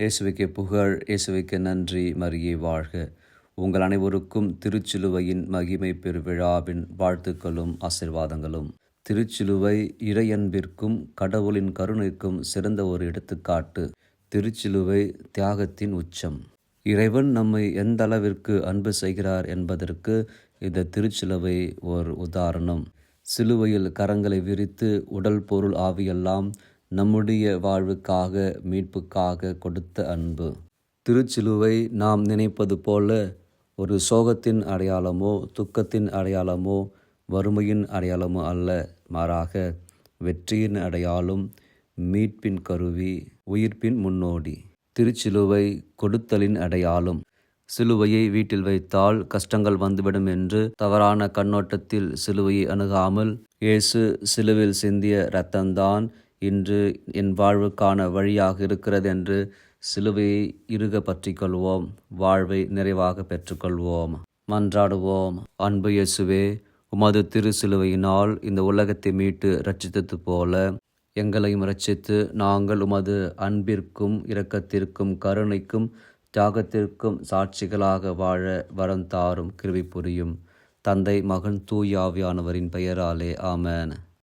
இயேசுவைக்கு புகழ் இயேசுவைக்கு நன்றி மரியே வாழ்க. உங்கள் அனைவருக்கும் திருச்சிலுவையின் மகிமை பெருவிழாவின் வாழ்த்துக்களும் ஆசிர்வாதங்களும். திருச்சிலுவை இறையன்பிற்கும் கடவுளின் கருணைக்கும் சிறந்த ஒரு எடுத்துக்காட்டு. திருச்சிலுவை தியாகத்தின் உச்சம். இறைவன் நம்மை எந்த அளவிற்கு அன்பு செய்கிறார் என்பதற்கு இந்த திருச்சிலுவை ஒரு உதாரணம். சிலுவையில் கரங்களை விரித்து உடல் பொருள் ஆவியெல்லாம் நம்முடைய வாழ்வுக்காக மீட்புக்காக கொடுத்த அன்பு. திருச்சிலுவை நாம் நினைப்பது போல ஒரு சோகத்தின் அடையாளமோ துக்கத்தின் அடையாளமோ வறுமையின் அடையாளமோ அல்ல. மாறாக வெற்றியின் அடையாளம் மீட்பின் கருவி உயிர்ப்பின் முன்னோடி. திருச்சிலுவை கொடுத்தலின் அடையாளம். சிலுவையை வீட்டில் வைத்தால் கஷ்டங்கள் வந்துவிடும் என்று தவறான கண்ணோட்டத்தில் சிலுவையை அணுகாமல் இயேசு சிலுவில் சிந்திய இரத்தம்தான் இன்று என் வாழ்வுக்கான வழியாக இருக்கிறது என்று சிலுவையை இறுக பற்றி கொள்வோம் வாழ்வை நிறைவாக பெற்றுக்கொள்வோம். மன்றாடுவோம். அன்பு இயேசுவே உமது திரு சிலுவையினால் இந்த உலகத்தை மீட்டு ரட்சித்தது போல எங்களையும் ரட்சித்து நாங்கள் உமது அன்பிற்கும் இரக்கத்திற்கும் கருணைக்கும் தியாகத்திற்கும் சாட்சிகளாக வாழ வரம் தாரும் கிருவி புரியும். தந்தை மகன் தூயாவியானவரின் பெயராலே ஆமேன்.